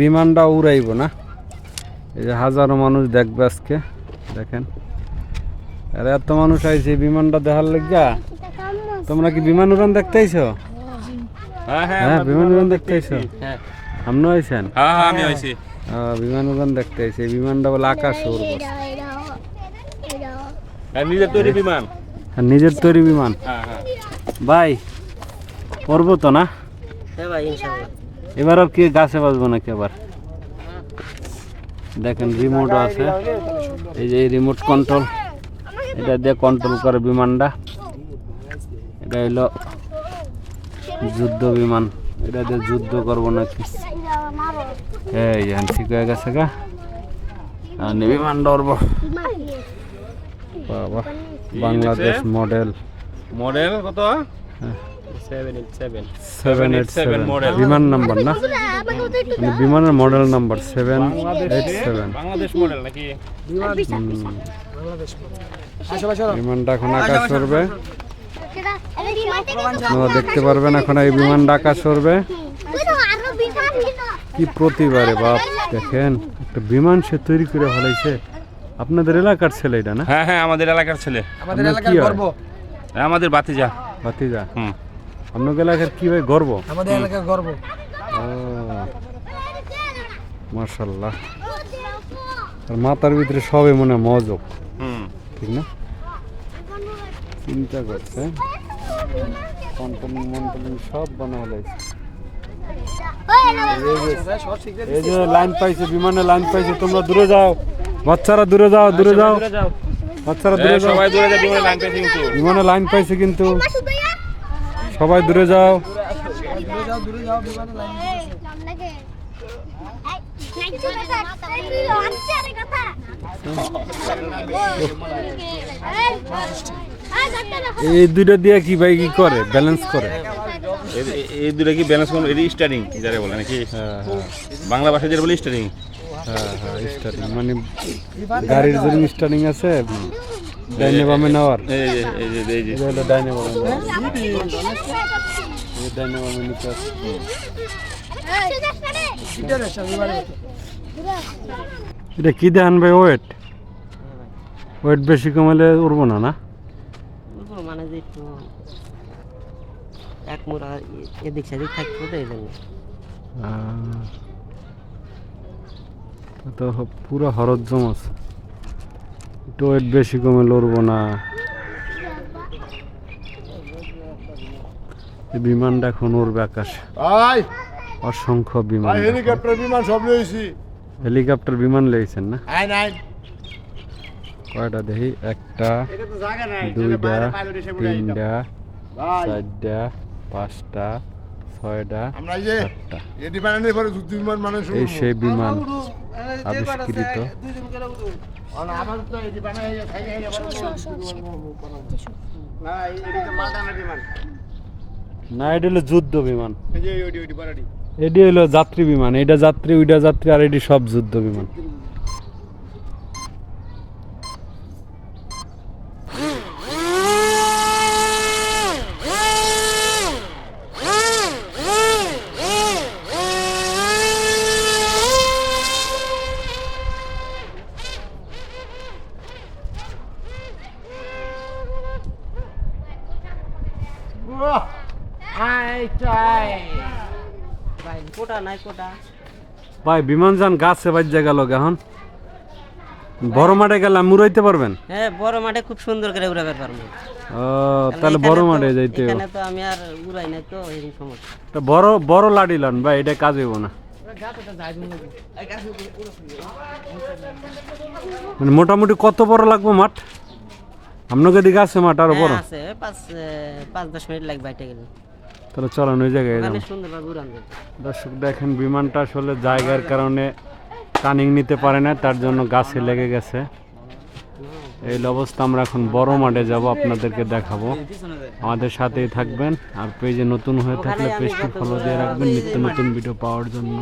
বিমানটা উড়াইব না? এই যে হাজারো মানুষ দেখবে আজকে দেখেন। আর এত মানুষ আইছে বিমানটা দেখার লাগিয়া? তোমরা কি বিমান উড়ান দেখতে আইছো? হ্যাঁ হ্যাঁ হ্যাঁ বিমান উড়ান দেখতে আইছো? হ্যাঁ। আইছেন? হ্যাঁ হ্যাঁ আহ, বিমান উড়ান দেখতে আইছে। এই বিমানটা বলে আকাশ উড়বো। আর নিজের তৈরি বিমান। আর নিজের তৈরি বিমান। হ্যাঁ হ্যাঁ। ভাই পড়ব তো না? হ্যাঁ ভাই ইনশাআল্লাহ এবার আর কি গাছে বাজবো নাকি আবার? দেখেন রিমোট আছে। এই যে রিমোট কন্ট্রোল এটা দিয়ে কন্ট্রোল করে বিমানটা। এটা হলো যুদ্ধ বিমান। এটা দিয়ে যুদ্ধ করব নাকি? এই যে ঠিক হয়ে গেছে গা। আর বিমানটা উড়বো বাবা বাংলাদেশ মডেল মডেল কত? Seven eight 787 seven model। বিমান নাম্বার না? মানে বিমানের model number seven eight seven Bangladesh model নাকি? বিমানটা এখন আকাশ করবে আপনারা দেখতে পারবেন এখন এই বিমানটা আকাশ করবে কি প্রতিবারে বাপ দেখেন একটা বিমান সে তৈরি করে ফেলাইছে। আপনাদের এলাকার ছেলে এটা না? হ্যাঁ হ্যাঁ আমাদের এলাকার ছেলে। আমাদের এলাকার গর্ব হ্যাঁ, আমাদের বাতিজা ভাতিজা? হুম। আপনার এলাকার কি ভাই গর্ব? আমাদের এলাকার গর্ব। মার্শাল্লাহ আর মাথার ভিতরে সবে মনে হয় মজক। ঠিক না? চিন্তা করছে। মন্ট্রোলিং সব বানানো লাগছে এই যে লাইন পাইছে বিমানে লাইন পাইছে তোমরা দূরে যাও। বাচ্চারা দূরে যাও দূরে যাও। বাচ্চারা দূরে যাও। সবাই দূরে যাবে বিমানে লাইন পেয়েছে কিন্তু। বিমানে লাইন পাইছে কিন্তু। সবাই দূরে যাও। এই দুইটা দিয়ে কি ভাই কি করে? ব্যালেন্স করে? এই- দুটো কি ব্যালেন্স করুন? এটি স্টারিং যারা বলে নাকি? হ্যাঁ হ্যাঁ। বাংলা ভাষায় যেটা বলে স্টারিং হ্যাঁ হ্যাঁ স্টার্টিং মানে গাড়ির যেরকম স্টার্টিং আছে? ডাইনে বামে নেওয়ার এই যে এই যে এই যে এটা হলো ডাইনে বামে এই ডাইনে বামে নিতে আসে। এটা কি দেখান ভাই ওয়েট? ওয়েট বেশি কমালে উঠবো না না? মানে যে একটু এক মোড়া এদিক সেদিক থাকব তো এই জন্য। তো পুরো হরজ্জম আছে একটু ওয়েট বেশি কমে লড়বো না। বিমানটা এখন উড়বে আকাশে। অসংখ্য বিমান। হেলিকপ্টার বিমান সব লইছি হেলিকপ্টার বিমান লেগেছেন না? কয়টা দেখি? একটা দুইটা তিনটা চারটা পাঁচটা ছয়টা এই সেই বিমান। আবিষ্কৃত না এটি হলো যুদ্ধ বিমান। এটি হলো যাত্রী বিমান। এটা যাত্রী ওইটা যাত্রী আর এটি সব যুদ্ধ বিমান। ভাই বিমান যান গাছে বাজ্যা গেল এখন। বড় মাঠে গেলাম মুরাইতে পারবেন? হ্যাঁ বড় মাঠে খুব সুন্দর করে পারব। ও তাহলে বড় মাঠে যাইতে। এখানে তো আমি আর উড়াই নাই তো এই সমস্যা। তা বড় বড় লাড়ি লন ভাই এটা কাজ হইব না। মানে মোটামুটি কত বড় লাগবে মাঠ? আপনাকে দিকে আছে বড়? হ্যাঁ, আছে। পাঁচ পাঁচ দশ মিনিট লাগবে বাইটে গেলে। তাহলে চলেন ওই জায়গায় দর্শক দেখেন বিমানটা আসলে জায়গার কারণে টার্নিং নিতে পারে না তার জন্য গাছে লেগে গেছে। এই অবস্থা আমরা এখন বড় মাঠে যাব আপনাদেরকে দেখাবো। আমাদের সাথেই থাকবেন আর পেজে নতুন হয়ে থাকলে পেজটি ফলো দিয়ে রাখবেন নিত্য নতুন ভিডিও পাওয়ার জন্য।